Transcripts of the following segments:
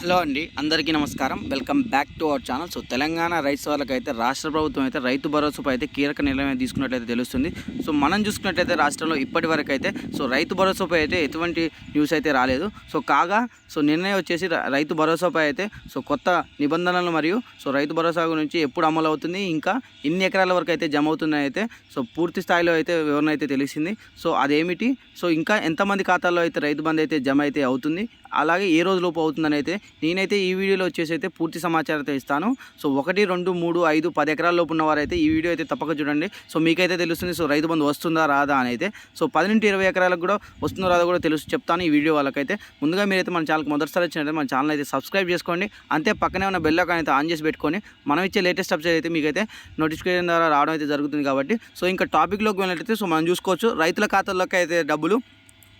Hello అండి అందరికీ నమస్కారం. Welcome back to our channel. So Telangana రైతు వాళ్ళకైతే రాష్ట్ర ప్రభుత్వం అయితే రైతు భరోసాపై అయితే కీలక నిర్ణయం తీసుకున్నట్లయితే తెలుస్తుంది. సో మనం చూసుకున్నట్లయితే రాష్ట్రంలో ఇప్పటి వరకు అయితే సో రైతు భరోసాపై అయితే ఎటువంటి న్యూస్ అయితే రాలేదు. సో కాగా సో నిర్ణయం వచ్చేసి రైతు భరోసాపై అయితే సో కొత్త నిబంధనలు మరియు సో రైతు భరోసా గురించి ఎప్పుడు అమలు అవుతుంది ఇంకా ఎన్ని ఎకరాల వరకు అయితే జమ అవుతున్నాయి అయితే సో పూర్తి స్థాయిలో అయితే వివరణ అయితే తెలిసింది. సో అదేమిటి? సో ఇంకా ఎంతమంది ఖాతాల్లో అయితే రైతు బంధు అయితే జమ అయితే అవుతుంది అలాగే ఏ రోజులోపు అవుతుందని అయితే నేనైతే ఈ వీడియోలో వచ్చేసి అయితే పూర్తి సమాచారం అయితే ఇస్తాను. సో ఒకటి రెండు మూడు ఐదు పది ఎకరాల లోపు ఉన్నవారైతే ఈ వీడియో అయితే తప్పక చూడండి. సో మీకైతే తెలుస్తుంది సో రైతు బంధు వస్తుందా రాదా అని అయితే. సో పది నుండి ఇరవై ఎకరాలకు కూడా వస్తుందో రాదో కూడా తెలుసు చెప్తాను ఈ వీడియో వాళ్ళకైతే. ముందుగా మీరైతే మన ఛానల్కి మొదటిసారి వచ్చినట్టు మన ఛానల్ అయితే సబ్స్క్రైబ్ చేసుకోండి. అంతే పక్కనే ఉన్న బెల్ ఐకాన్ అయితే ఆన్ చేసి పెట్టుకొని మనం ఇచ్చే లేటెస్ట్ అప్డేట్ అయితే మీకైతే నోటిఫికేషన్ ద్వారా రావడం అయితే జరుగుతుంది కాబట్టి. సో ఇంకా టాపిక్లోకి వెళ్ళినట్టయితే సో మనం చూసుకోవచ్చు. రైతుల ఖాతాల్లోకి అయితే డబ్బులు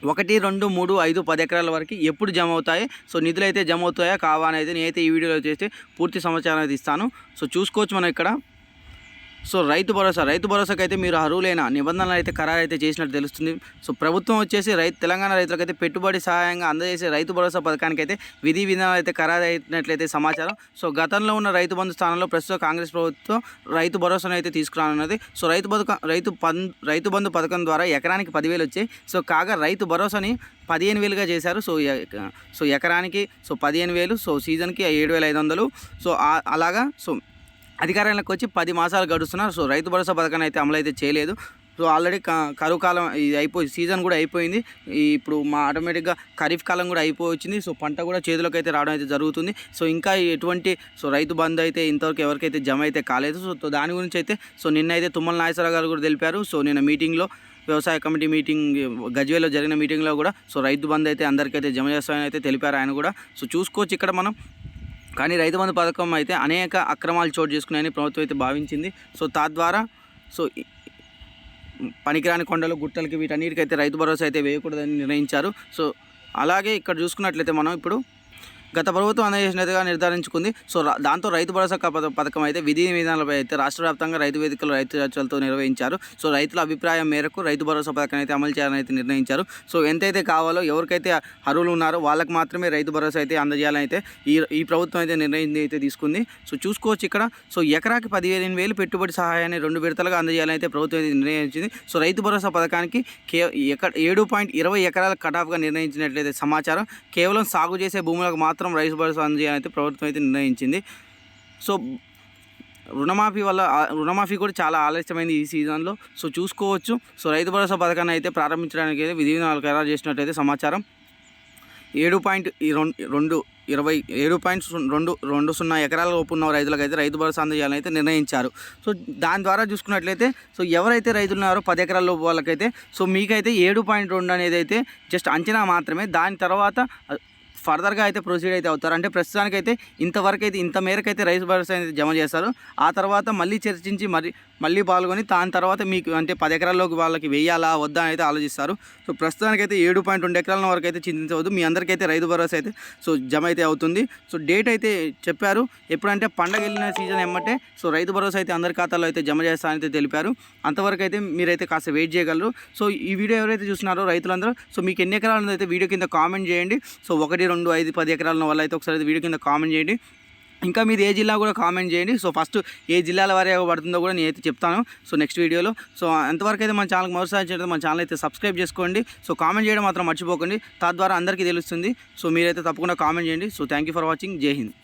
ఒకటి రెండు మూడు ఐదు పది ఎకరాల వరకు ఎప్పుడు జమ అవుతాయి? సో నిధులు అయితే జమ అవుతాయా? కావా? అనేది నేనైతే ఈ వీడియోలో చేస్తే పూర్తి సమాచారం అయితే ఇస్తాను. సో చూసుకోవచ్చు మనం ఇక్కడ. సో రైతు భరోసా రైతు భరోసాకి అయితే మీరు అర్హులైన నిబంధనలు అయితే ఖరారు అయితే చేసినట్టు తెలుస్తుంది. సో ప్రభుత్వం వచ్చేసి రైతు తెలంగాణ రైతులకైతే పెట్టుబడి సహాయంగా అందజేసే రైతు భరోసా పథకానికి అయితే విధి విధానాలు అయితే ఖరారు అయినట్లయితే సమాచారం. సో గతంలో ఉన్న రైతు బంధు స్థానంలో ప్రస్తుత కాంగ్రెస్ ప్రభుత్వం రైతు భరోసాను అయితే తీసుకురానున్నది. సో రైతు పథకం రైతు పం రైతు బంధు పథకం ద్వారా ఎకరానికి పదివేలు వచ్చాయి. సో కాగా రైతు భరోసాని పదిహేను వేలుగా చేశారు. సో సో ఎకరానికి సో పదిహేను వేలు సో సీజన్కి ఏడు వేల ఐదు వందలు. సో అలాగా సో అధికారంలోకి వచ్చి పది మాసాలు గడుస్తున్నారు. సో రైతు భరోసా పథకాన్ని అయితే అమలు అయితే చేయలేదు. సో ఆల్రెడీ కరువు కాలం ఇది అయిపోయి సీజన్ కూడా అయిపోయింది. ఇప్పుడు మా ఆటోమేటిక్గా ఖరీఫ్ కాలం కూడా అయిపోయింది సో పంట కూడా చేతిలోకి అయితే రావడం అయితే జరుగుతుంది. సో ఇంకా ఎటువంటి సో రైతు బంధు అయితే ఇంతవరకు ఎవరికైతే జమ అయితే కాలేదు. సో దాని గురించి అయితే సో నిన్న అయితే తుమ్మల నాగేశ్వరరావు గారు కూడా తెలిపారు. సో నిన్న మీటింగ్లో వ్యవసాయ కమిటీ మీటింగ్ గజ్వేలో జరిగిన మీటింగ్లో కూడా సో రైతు బంధు అయితే అందరికైతే జమ చేస్తామని అయితే తెలిపారు ఆయన కూడా. సో చూసుకోవచ్చు ఇక్కడ మనం. కానీ రైతు బంధు పథకం అయితే అనేక అక్రమాలు చోటు చేసుకున్నాయని ప్రభుత్వం అయితే భావించింది. సో తద్వారా సో పనికిరాని కొండలు గుట్టలకి వీటన్నిటికైతే రైతు భరోసా అయితే వేయకూడదని నిర్ణయించారు. సో అలాగే ఇక్కడ చూసుకున్నట్లయితే మనం ఇప్పుడు గత ప్రభుత్వం అందజేసినట్టుగా నిర్ధారించుకుంది. సో దాంతో రైతు భరోసా పథకం అయితే విధి విధానాలపై అయితే రాష్ట్ర వ్యాప్తంగా రైతు వేదికలు రైతు చర్చలతో నిర్వహించారు. సో రైతుల అభిప్రాయం మేరకు రైతు భరోసా పథకాన్ని అయితే అమలు చేయాలని అయితే నిర్ణయించారు. సో ఎంతైతే కావాలో ఎవరికైతే అర్హులు ఉన్నారో వాళ్ళకి మాత్రమే రైతు భరోసా అయితే అందజేయాలని అయితే ఈ ఈ ప్రభుత్వం అయితే నిర్ణయం అయితే తీసుకుంది. సో చూసుకోవచ్చు ఇక్కడ. సో ఎకరాకి పదిహేను వేలు పెట్టుబడి సహాయాన్ని రెండు విడతలుగా అందజేయాలని అయితే ప్రభుత్వం అయితే నిర్ణయించింది. సో రైతు భరోసా పథకానికి కే ఎక్కడ ఏడు పాయింట్ ఇరవై ఎకరాల కటాఫ్గా నిర్ణయించినట్లయితే సమాచారం. కేవలం సాగు చేసే భూములకు మాత్రం రైతు భరోసా అందజేయాలని అయితే ప్రభుత్వం అయితే నిర్ణయించింది. సో రుణమాఫీ వల్ల రుణమాఫీ కూడా చాలా ఆలస్యమైంది ఈ సీజన్లో. సో చూసుకోవచ్చు. సో రైతు భరోసా పథకాన్ని అయితే ప్రారంభించడానికి అయితే విధి విధానాలు ఖరారు చేసినట్టయితే సమాచారం. ఏడు పాయింట్ ఈ రెండు రెండు ఇరవై ఏడు పాయింట్ రెండు రెండు సున్నా ఎకరాల లోపు ఉన్న రైతులకైతే రైతు భరోసా అందజేయాలని అయితే నిర్ణయించారు. సో దాని ద్వారా చూసుకున్నట్లయితే సో ఎవరైతే రైతులు ఉన్నారో పది ఎకరాల లోపు వాళ్ళకైతే సో మీకైతే ఏడు పాయింట్ రెండు అనేది అయితే జస్ట్ అంచనా మాత్రమే. దాని తర్వాత ఫర్దర్గా అయితే ప్రొసీడ్ అయితే అవుతారు. అంటే ప్రస్తుతానికైతే ఇంతవరకు అయితే ఇంత మేరకు అయితే రైతు భరోసా అయితే జమ చేస్తారు. ఆ తర్వాత మళ్ళీ చర్చించి మరి మళ్ళీ పాల్గొని దాని తర్వాత మీకు అంటే పది ఎకరాల్లోకి వాళ్ళకి వెయ్యాలా వద్దా అని అయితే ఆలోచిస్తారు. సో ప్రస్తుతానికైతే ఏడు పాయింట్ రెండు ఎకరాల వరకు అయితే చింతించవద్దు. మీ అందరికైతే రైతు భరోసా అయితే సో జమ అయితే అవుతుంది. సో డేట్ అయితే చెప్పారు. ఎప్పుడంటే పండగ వెళ్ళిన సీజన్ ఎమ్మటే సో రైతు భరోసా అయితే అందరి ఖాతాలో అయితే జమ చేస్తానైతే తెలిపారు. అంతవరకు అయితే మీరైతే కాస్త వెయిట్ చేయగలరు. సో ఈ వీడియో ఎవరైతే చూస్తున్నారో రైతులందరూ సో మీకు ఎన్ని ఎకరాలు అయితే వీడియో కింద కామెంట్ చేయండి. సో ఒకటి రెండు ఐదు పది ఎకరాల వల్ల అయితే ఒకసారి అయితే వీడియో కింద కామెంట్ చేయండి. ఇంకా మీరు ఏ జిల్లా కూడా కామెంట్ చేయండి. సో ఫస్ట్ ఏ జిల్లాల వారే పడుతుందో కూడా నేనైతే చెప్తాను. సో నెక్స్ట్ వీడియోలో. సో అంతవరకు అయితే మన ఛానల్కి మరోసారి చేయడం మన ఛానల్ అయితే సబ్స్క్రైబ్ చేసుకోండి. సో కామెంట్ చేయడం మాత్రం మర్చిపోకండి. తద్వారా అందరికీ తెలుస్తుంది. సో మీరైతే తప్పకుండా కామెంట్ చేయండి. So thank you for watching Jai Hind.